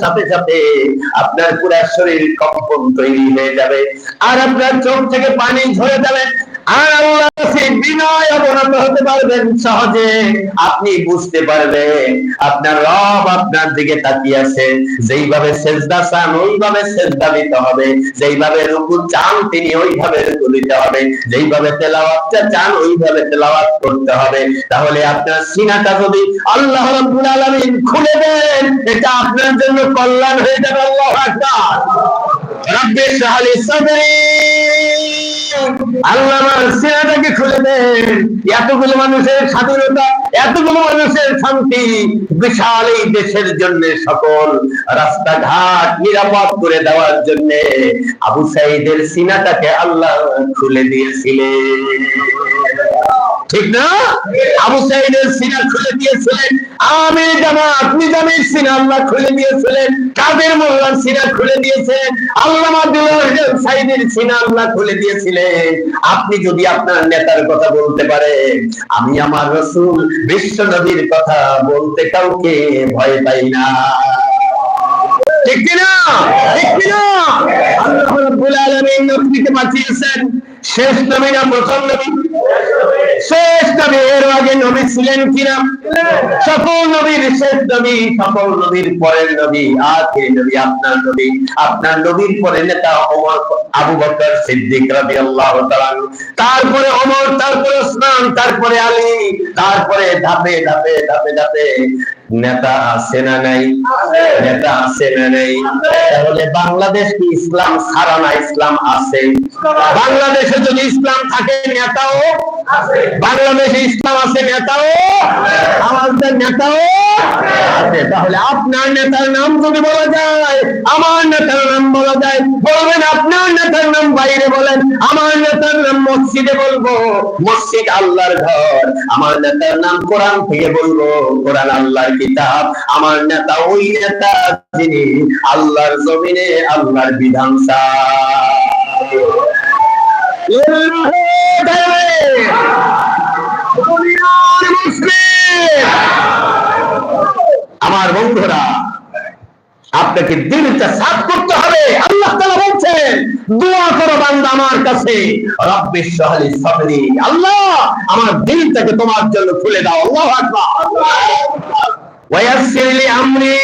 সাথে সাথে আপনার পুরা শরীর কম্পন তৈরি হয়ে যাবে। আর আপনার চোখ থেকে পানি ঝরে যাবে। আর আল্লাহ কাছে বিনয় অবনত হতে পারবেন সহজে। আপনি বুঝতে পারবেন, আপনার রব আপনার দিকে তাকিয়ে আছে। যেইভাবে সেজদা চান, ওইভাবে সেজদা দিতে হবে। যেইভাবে রুকু চান, তিনি ওইভাবে রুকু দিতে হবে। যেইভাবে তেলাওয়াতটা চান, ওইভাবে তেলাওয়াত করতে হবে। তাহলে আপনার সিনাটা যদি আল্লাহ রাব্বুল আলামিন খুলে দেন, এটা আপনার জন্য কল্যাণ হয়ে যাবে, আল্লাহু আকবার। রব্বি ইশরাহ সাদরি। আল্লাহ খুলে এতগুলো মানুষের স্বাধীনতা এতগুলো মানুষের শান্তি বিশাল এই দেশের জন্য সকল রাস্তাঘাট নিরাপদ করে দেওয়ার জন্য আবু সাইদের সিনাটাকে আল্লাহ খুলে দিয়েছিলেন। ঠিক না? আবু সাইদের সিনা খুলে দিয়েছিলেন। আমি জামাত, নিজামের সিনা আল্লাহ খুলে দিয়েছিলেন। কাদের মোল্লার সিনা খুলে দিয়েছেন দুলাল সাইদের সিনা আল্লাহ খুলে দিয়েছিলেন। আপনি যদি আপনার নেতার কথা বলতে পারেন, আমি আমার রসুল, বিশ্ব নবীর কথা বলতে কাউকে ভয় পাই না। ঠিক কিনা ঠিক কিনা আল্লাহ রাব্বুল আলামিন নবীকে পাঠিয়েছেন। শেষ নবী না প্রথম নবী? শেষ নবী এর আগে নবী ছিলেন কিনা? সকল নবীর শেষ নবী, সকল নবীর পরের নবী আখির নবী? আপনার নবী। আপনার নবীর পরে নেতা ওমর, আবু বকর সিদ্দিক রাদিয়াল্লাহু আল্লাহ তারপরে অমর তারপরে ওসমান, তারপরে আলী, তারপরে ধাপে ধাপে ধাপে ধাপে। নেতা আছে না নাই? নেতা আছে না নাই? তাহলে বাংলাদেশ কি ইসলাম ছাড়া না ইসলাম আছে? বাংলাদেশে যদি ইসলাম থাকে নেতাও। বাংলাদেশে ইসলাম আছে নেতাও। আমাদের নেতাও। আছে। তাহলে আপনার নেতার নাম যদি বলা যায় আমার নেতার নাম বলা যায় বলবেন আপনার নেতার নাম বাইরে বলেন আমার নেতার নাম মসজিদে বলব মসজিদ আল্লাহর ঘর। আমার নেতার নাম কোরআন থেকে বলব কোরআন আল্লাহর কিতাব। আমার নেতা ওই নেতা যিনি আল্লাহর জমিনে আল্লাহর বিধান আমার বন্ধুরা, আপনাকে দিলটা সাফ করতে হবে। আল্লাহ তাআলা বলছেন, দোয়া করো বান্দা আমার কাছে। রব্বিশ শাহলি সাদরি আল্লাহ, আমার দিলটাকে তোমার জন্য খুলে দাও। আল্লাহু আকবার। আমরি,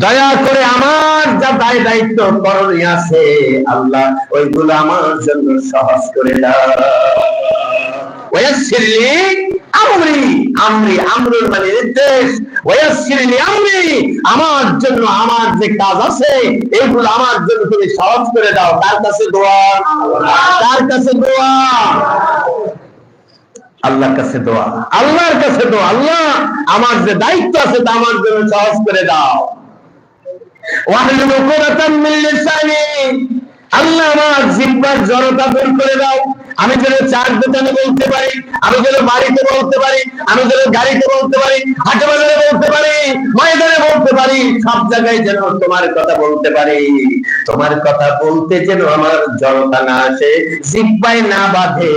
দয়া করে আমার যা দায় দায়িত্ব করণীয় আছে, আল্লাহ ওইগুলো আমার জন্য সহজ করে দাও। আমরি আমরি মানে নির্দেশ। আমরি, আমার জন্য আমার যে কাজ আছে, এগুলো আমার জন্য তুমি সহজ করে দাও। তার কাছে দোয়া? তার কাছে দোয়া? আল্লাহর কাছে দোয়া। আল্লাহর কাছে দোয়া। আল্লাহ, আমার যে দায়িত্ব আছে তা আমার জন্য সহজ করে দাও। আল্লাহ, আমার জিব্বার জড়তা দূর করে দাও। আমি যেন চার দোকানে বলতে পারি, আমি যেন বাড়িতে বলতে পারি, আমি যেন গাড়িতে বলতে পারি, হাটে বাজারে বলতে পারি, ময়দানে বলতে পারি, সব জায়গায় যেন তোমার কথা বলতে পারি। তোমার কথা বলতে যেন আমার জড়তা না আসে, জিব্বায় না বাঁধে,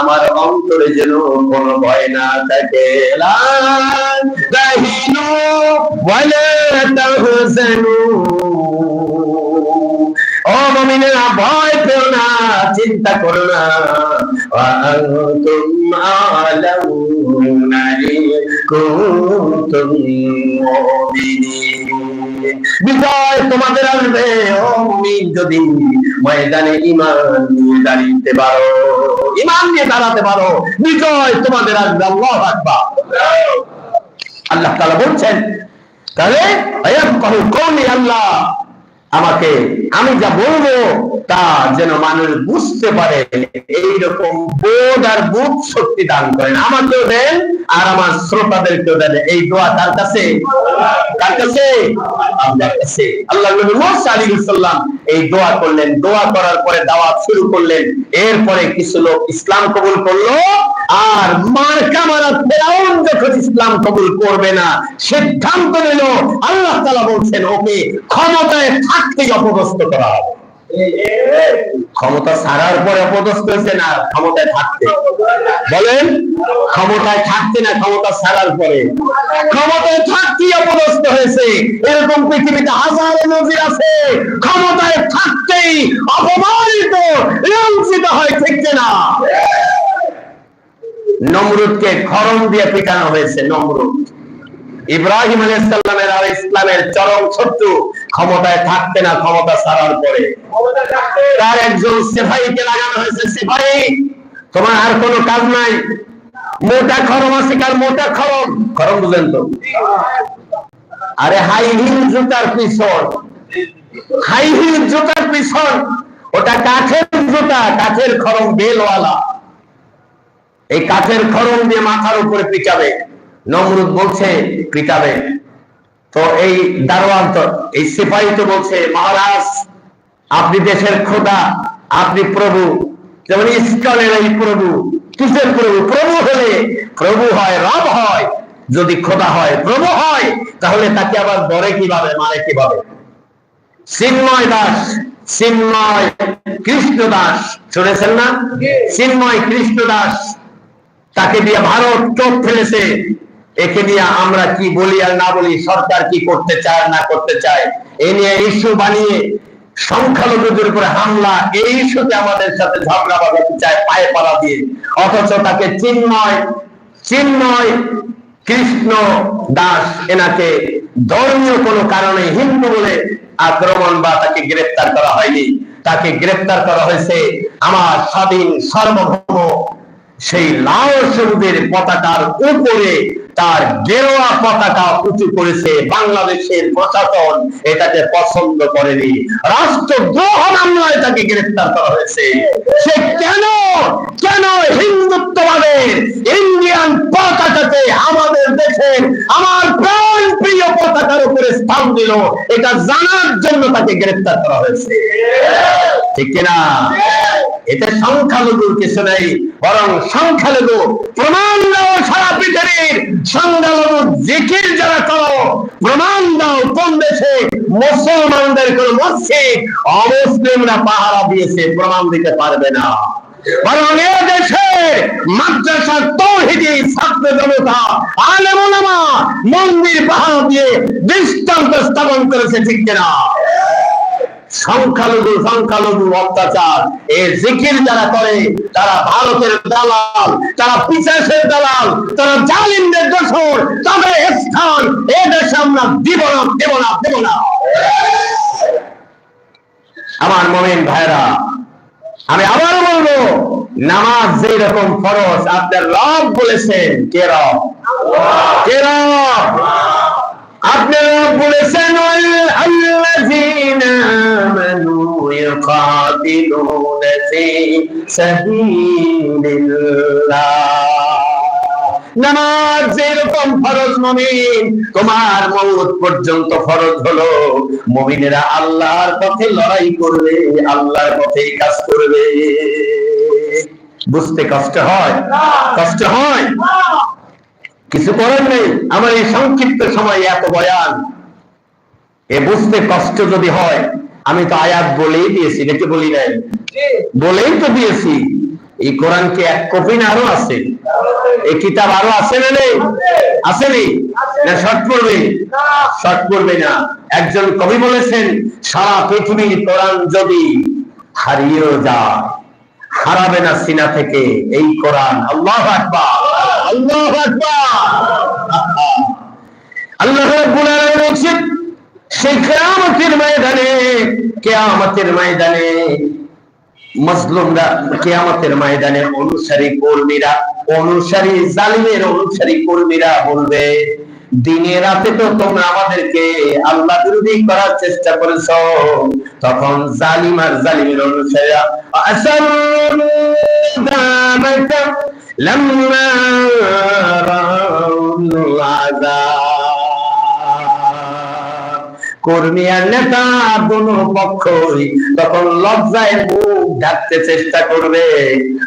আমার অন্তরে যেন কোনো ভয় না থাকে। লা তাহিনু ওয়ালা তাহজানু মমিনেরা ভয় পেও না, চিন্তা করো না। বিজয় তোমাদের আসবে, ও যদি ময়দানে ইমান নিয়ে দাঁড়িতে পারো। ইমান নিয়ে দাঁড়াতে পারো। বিজয় তোমাদের আসবে, আল্লাহ আকবার। আল্লাহ তাআলা বলছেন তাহলে আয়াত কহু কওমি আল্লাহ। আমাকে আমি যা বলব তা যেন মানুষ বুঝতে পারে এইরকম বোধ আর বুধ শক্তি দান করেন। আমাকেও দেন আর আমার শ্রোতাদেরকেও দেন। এই দোয়া তার কাছে? কার কাছে? কাছে। আল্লাহ এই দোয়া করলেন। দোয়া করার পরে দাওয়াত শুরু করলেন। এরপরে কিছু লোক ইসলাম কবুল করল আর মারা যখন ইসলাম কবুল করবে না। সিদ্ধান্ত নিল, আল্লাহ তাআলা বলছেন, ওকে ক্ষমতায় থাকতেই অপদস্থ করা হবে। ক্ষমতা ছাড়ার পরে অপদস্থ হয়েছে না, ক্ষমতায় থাকতে। বলেন, ক্ষমতায় থাকতে না, ক্ষমতা ছাড়ার পরে। ক্ষমতায় থাকতেই অপদস্থ হয়েছে। এরকম পৃথিবীতে হাজারো নজির আছে। ক্ষমতায় থাকতেই অপমানিত, লাঞ্ছিত হয়, ঠিক না নমরুদকে খরম দিয়ে পিটানো হয়েছে নমরুদ। ইব্রাহিম আলাইসাল্লামের আর ইসলামের চরম শত্রু ক্ষমতায় থাকতে না ক্ষমতা ছাড়ার পরে। তার একজন সেফাইকে লাগানো হয়েছে সেফাই তোমার আর কোনো কাজ নাই। মোটা খরম আছে কার মোটা খরম? খরম বুঝেন তো? আরে হাই হিল জুতার পিছন। হাই হিল জুতার পিছন। ওটা কাঠের জুতা, কাঠের খরম বেলওয়ালা। এই কাঠের খরম দিয়ে মাথার উপরে পিটাবে। নমরুদ বলছে পিটাবে। তো এই দারোয়ান তো এই সিপাহী তো বলছে মহারাজ আপনি দেশের খোদা আপনি প্রভু। যেমন ইস্কনের এই প্রভু কিসের প্রভু? প্রভু হলে প্রভু হয় রব হয়। যদি খোদা হয় প্রভু হয় তাহলে তাকে আবার ধরে কীভাবে মানে কীভাবে? চিন্ময় দাস চিন্ময় কৃষ্ণ দাস শুনেছেন না? চিন্ময় কৃষ্ণ দাস তাকে দিয়ে ভারত চোখ ফেলেছে। একে নিয়ে আমরা কি বলি আর না বলি, সরকার কি করতে চায়, না করতে চায়, এ নিয়ে ইস্যু বানিয়ে সংখ্যালঘুদের উপরে হামলা এই ইস্যুতে আমাদের সাথে ঝগড়া বাঁধাতে চায় পায়ে পাড়া দিয়ে। অথচ তাকে চিন্ময় চিন্ময় কৃষ্ণ দাস এনাকে ধর্মীয় কোনো কারণে হিন্দু বলে আক্রমণ বা তাকে গ্রেফতার করা হয়নি। তাকে গ্রেফতার করা হয়েছে আমার স্বাধীন সার্বভৌম সেই লাল সবুজের পতাকার উপরে তার গেরোয়া পতাকা উঁচু করেছে বাংলাদেশের প্রশাসন। এটাকে পছন্দ করেনি। রাষ্ট্রদ্রোহ মামলায় তাকে গ্রেফতার করা হয়েছে। সে কেন? কেন হিন্দুত্ববাদের ইন্ডিয়ান পতাকাকে আমাদের দেশের আমার প্রাণ প্রিয় পতাকার উপরে স্থান দিল? এটা জানার জন্য তাকে গ্রেফতার করা হয়েছে। ঠিক কিনা? এতে সংখ্যালঘুর কিছু নেই, বরং সংখ্যালঘু প্রমাণ সারা পৃথিবীর জিকির যারা করো, প্রমাণ দাও কোন দেশে মুসলমানদের কোন মসজিদ অমুসলিমরা পাহারা দিয়েছে, প্রমাণ দিতে পারবে না। মন্দির পাহারা দিয়ে দৃষ্টান্ত স্থাপন করেছে ঠিক কিনা? সংখ্যালঘু সংখ্যালঘু অত্যাচার। এই জিকির যারা করে, তারা ভারতের দালাল, তারা পিসাসের দালাল, তারা জালিমদের দোষর। তাদের স্থান, এ দেশে আমরা দিব না, দেব না দেব না। আমার মমিন ভাইরা, আমি আবার বলব, নামাজ যে রকম ফরজ, আপনার রব বলেছেন, কে রব? কে রব? তোমার মৌত পর্যন্ত ফরজ হলো। মমিনেরা আল্লাহর পথে লড়াই করবে, আল্লাহর পথে কাজ করবে। বুঝতে কষ্ট হয়? কষ্ট হয়? কিছু করার নেই। আমার এই সংক্ষিপ্ত সময় এত বয়ান। এ বুঝতে কষ্ট যদি হয় আমি তো আয়াত বলেই দিয়েছি নাকি বলি নাই। বলেই তো দিয়েছি। এই কোরআন কি এক কপি না আরও আছে? এই কিতাব আরও আছে না নেই? আসেনি না? শর্ট পড়বে? শর্ট পড়বে না। একজন কবি বলেছেন সারা পৃথিবীর কোরআন যদি হারিয়েও যায় হারাবে না সিনা থেকে। এই কোরআন আল্লাহ আকবার। অনুসারী কর্মীরা, অনুসারী জালিমের অনুসারী কর্মীরা বলবে, দিনে রাতে তো তোমরা আমাদেরকে আল্লাহ বিরোধী করার চেষ্টা করেছ। তখন জালিম আর জালিমের অনুসারীরা লাম্মা রাউল আযাব কর্মী আর নেতা দোনো পক্ষই তখন লজ্জায় মুখ ঢাকতে চেষ্টা করবে।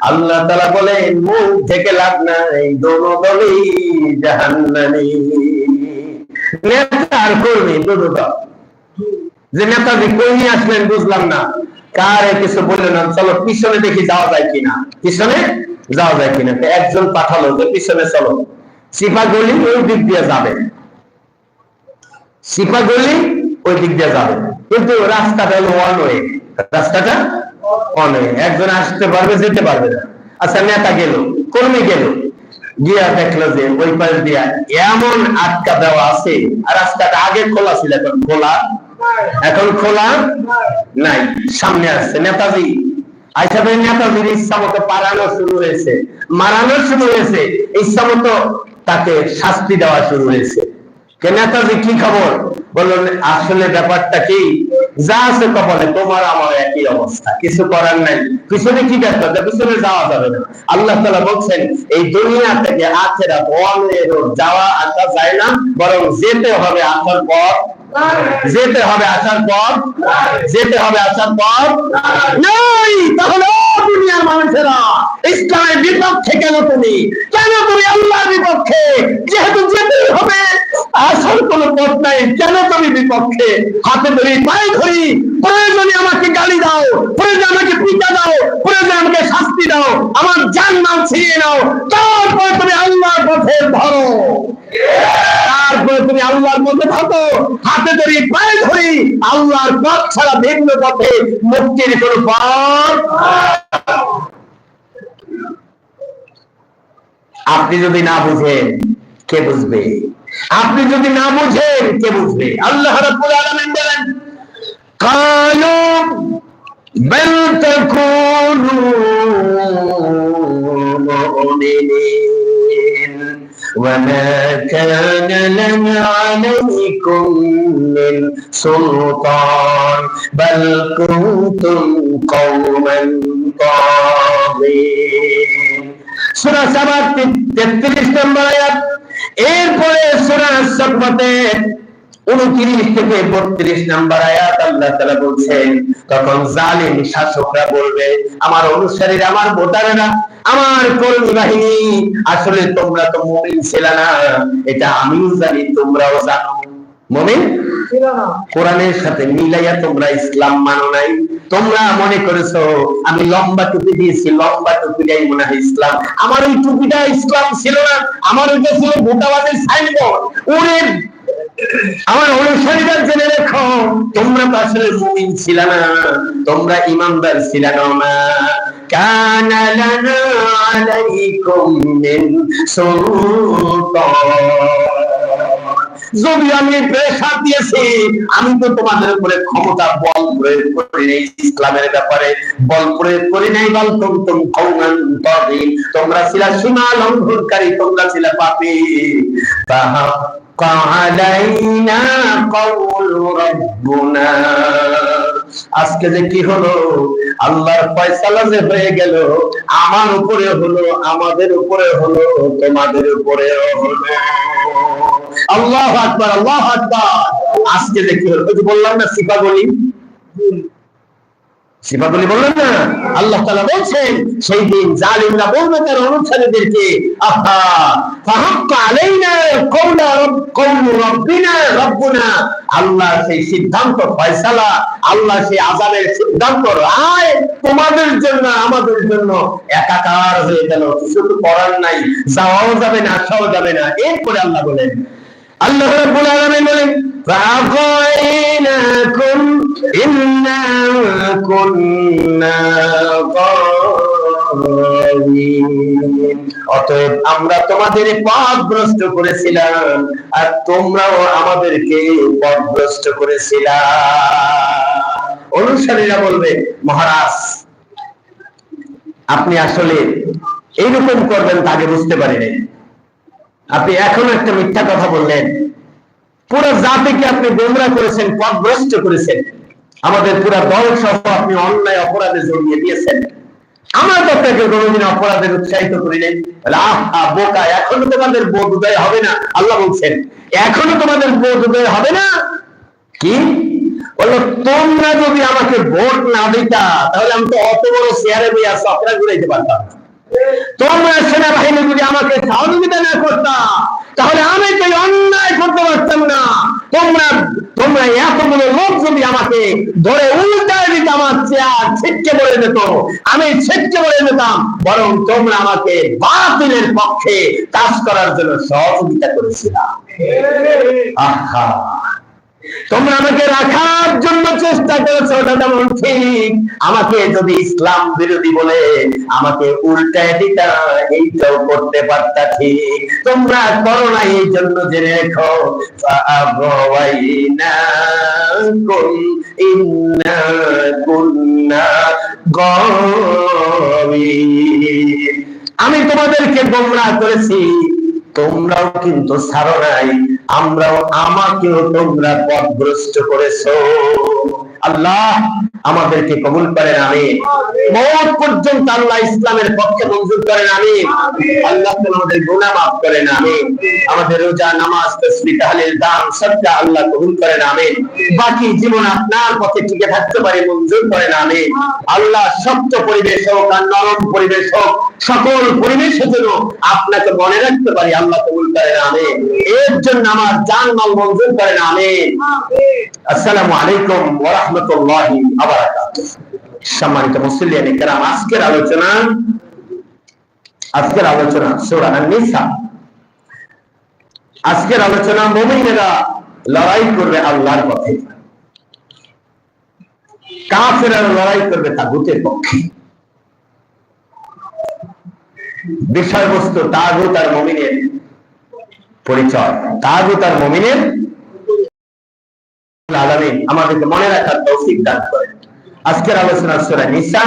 আল্লাহ তালা বলেন, মুখ থেকে লাভ নাই, দোনো দলই জাহান্নামী। নেতা আর কর্মী দুটো দল। যে নেতাজি কর্মী আসলেন, বুঝলাম না। কার কিছু বলল না, চলো পিছনে দেখি যাওয়া যায় কিনা। পিছনে যাওয়া যায় কিনা। একজন পাঠালো যে পিছনে চলো। সিপা গলি ওই দিক দিয়ে যাবে। সিপা গলি ওই দিক দিয়ে যাবে। কিন্তু রাস্তাটা হলো ওয়ান ওয়ে রাস্তাটা ওয়ান ওয়ে একজন আসতে পারবে, যেতে পারবে না। আচ্ছা নেতা গেল, কর্মী গেল। গিয়া দেখল যে ওই পাশ দিয়া এমন আটকা দেওয়া আছে, আর রাস্তাটা আগে খোলা ছিল, এখন খোলা। এখন খোলা নাই, সামনে আসছে। নেতাজি নেতাজির ইচ্ছা মতো পারানো শুরু হয়েছে। মারানো শুরু হয়েছে। ইচ্ছা মতো তাকে শাস্তি দেওয়া শুরু হয়েছে। নেতাজি, কি খবর? বললেন আসলে ব্যাপারটা কি? যা আছে কপালে, তোমার, আমার একই অবস্থা। কিছু করার নাই। পিছনে কি ব্যাপার পিছনে যাওয়া যাবে না। আল্লাহ তালা বলছেন, এই দুনিয়া থেকে আখেরা বলের যাওয়া আসা যায় না, বরং যেতে হবে আসার পর যেতে হবে আসার পর, যেতে হবে আসার পর। নাই, তাহলে দুনিয়ার মানুষেরা, ইসলামের বিপক্ষে কেন তুমি? কেন তুমি আল্লাহর বিপক্ষে? যেহেতু যেতেই হবে। আসার কোনো পথ নাই। কেন তুমি বিপক্ষে হাতে ধরি, পায়ে ধরি? প্রয়োজনে আমাকে গালি দাও, প্রয়োজনে আমাকে পিতা দাও, প্রয়োজনে আমাকে শাস্তি দাও, আমার জান নাম ছিনিয়ে নাও। তারপরে তুমি আল্লাহর পথে ধরো। তারপরে তুমি আল্লাহর মধ্যে থাকো। হাতে ধরি, পায়ে ধরি, আল্লাহর পথ ছাড়া ভিন্ন পথে মুক্তির কোন পথ আপনি যদি না বুঝেন কে বুঝবে আপনি যদি না বুঝেন কে বুঝবে আল্লাহ রাব্বুল আলামিন বলেন কালু بل تكونوا مؤمنين وما كان لنا عليكم من سلطان بل كنتم قوما طاغين সূরা সাবার 33 নম্বর আয়াত এরপরে সাবতে উনত্রিশ থেকে বত্রিশ নাম্বার আয়াত আল্লাহ তালা বলছেন, তখন জালিম শাসকরা বলবে, আমার অনুসারীরা আমার ভোটারেরা, আমার কর্মী বাহিনী আসলে তোমরা তো মুমিন ছিল না, এটা আমিও জানি, তোমরাও জানো। মুমিন? কোরআনের সাথে মিলাইয়া তোমরা ইসলাম মানো নাই। তোমরা মনে করেছ আমি লম্বা টুপি দিয়েছি লম্বা টুপিটাই মনে হয় ইসলাম। আমার ওই টুপিটা ইসলাম ছিল না আমার ওইটা ছিল ভোটাবাদের সাইনবোর্ড ওরে আমার অনুসারীরা জেনে রেখো তোমরা তো আসলে মুমিন ছিল না তোমরা ইমানদার ছিল না। কান লানা আলাইকুম মিন সুলতান। যদি আমি প্রেশার দিয়েছি, আমি তো তোমাদের উপরে ক্ষমতা বল প্রয়োগ করি নাই, ইসলামের ব্যাপারে বল প্রয়োগ করি নাই, বল তুম কৌমান তবে। তোমরা ছিল সীমা লঙ্ঘনকারী, তোমরা ছিল পাপী। তাহা আলাইনা কৌল রাব্বুনা। আজকে যে কি হলো? আল্লাহর ফয়সালা যে হয়ে গেল, আমার উপরে হলো, আমাদের উপরে হলো, তোমাদের উপরে হলো। আল্লাহ আকবার আল্লাহ আকবার। আজকে যে কি হলো? বললাম না সিপা বলি। বললেন না? আল্লাহ তাআলা বলছেন, সেই দিন জালিমরা বলবে তার অনুসারীদেরকে আল্লাহ সেই সিদ্ধান্ত, ফয়সালা, আল্লাহ সেই আযাবের সিদ্ধান্ত রায় তোমাদের জন্য, আমাদের জন্য একাকার হয়ে গেল। কিছু তো করার নাই, যাওয়াও যাবে না আসাও যাবে না। এরপরে আল্লাহ বলেন অতএব আমরা তোমাদের পথভ্রষ্ট করেছিলাম আর তোমরাও আমাদেরকে পথভ্রষ্ট করেছিলাম। অনুসারীরা বলবে, মহারাজ, আপনি আসলে এইরকম করবেন তাকে বুঝতে পারিনি। আপনি এখনও একটা মিথ্যা কথা বললেন। পুরো জাতিকে আপনি গোমরা করেছেন, পথভ্রষ্ট করেছেন। আমাদের পুরো দল সহ আপনি অন্যায় অপরাধে জড়িয়ে দিয়েছেন। আমরা তো আপনাকে কোনোদিন অপরাধের উৎসাহিত করি নাই। আহা বোকা, এখনও তোমাদের বোধ উদয় হবে না। আল্লাহ বলছেন, এখনও তোমাদের বোধ উদয় হবে না? কি? বলল, তোমরা যদি আমাকে ভোট না দিতা, তাহলে আমি তো অত বড় চেয়ারে বইয়া চক্রা ঘুরাইতে পারতাম। তোমরা সেনাবাহিনী যদি আমাকে সহযোগিতা না করতাম তাহলে আমি তো অন্যায় করতে পারতাম না। তোমরা তোমরা এতগুলো লোক যদি আমাকে ধরে উল্টায় দিতে আমার চেয়ার ছিটকে পড়ে যেত, আমি ছিটকে পড়ে যেতাম। বরং তোমরা আমাকে বাতিলের পক্ষে কাজ করার জন্য সহযোগিতা করেছিলাম আহা। তোমরা আমাকে রাখার জন্য চেষ্টা করেছ, ওটা তেমন ঠিক। আমাকে যদি ইসলাম বিরোধী বলে, আমাকে উল্টায় দিতা, এইটাও করতে পারতা ঠিক। তোমরা করো না, এই জন্য যে রেখো। আমি তোমাদেরকে গোমরা করেছি, তোমরাও কিন্তু সারো নাই। আমরাও আমাকেও তোমরা পথভ্রষ্ট করেছ। আল্লাহ আমাদেরকে কবুল করেন আমি মৌত পর্যন্ত আল্লাহ ইসলামের পক্ষে মঞ্জুর করেন আমি আল্লাহ আমাদের গুনাহ মাফ করেন আমি আমাদের রোজা, নামাজ, তসবিহ, তাহলিল, দান সদকা আল্লাহ কবুল করেন আমি বাকি জীবন আপনার পথে টিকে থাকতে পারে, মঞ্জুর করেন আমি আল্লাহ শক্ত পরিবেশ হোক আর নরম পরিবেশ হোক, সকল পরিবেশের জন্য আপনাকে মনে রাখতে পারি আল্লাহ কবুল করেন আমি এর জন্য আমার জান মাল মঞ্জুর করেন আমি আসসালামু আলাইকুম ওয়া সম্মানিত কেরাম, আজকের আলোচনা আজকের আলোচনা সূরা আজকের আলোচনা মুমিনেরা লড়াই করবে আল্লাহর পথে। কাফেররা লড়াই করবে তাগুতের পক্ষে। বিষয়বস্তু তাগুত আর মমিনের পরিচয়। তাগুত আর মুমিনের আলামিন আমাদেরকে মনে রাখার তৌফিক দান করেন। আজকের আলোচনা সুরা নিসা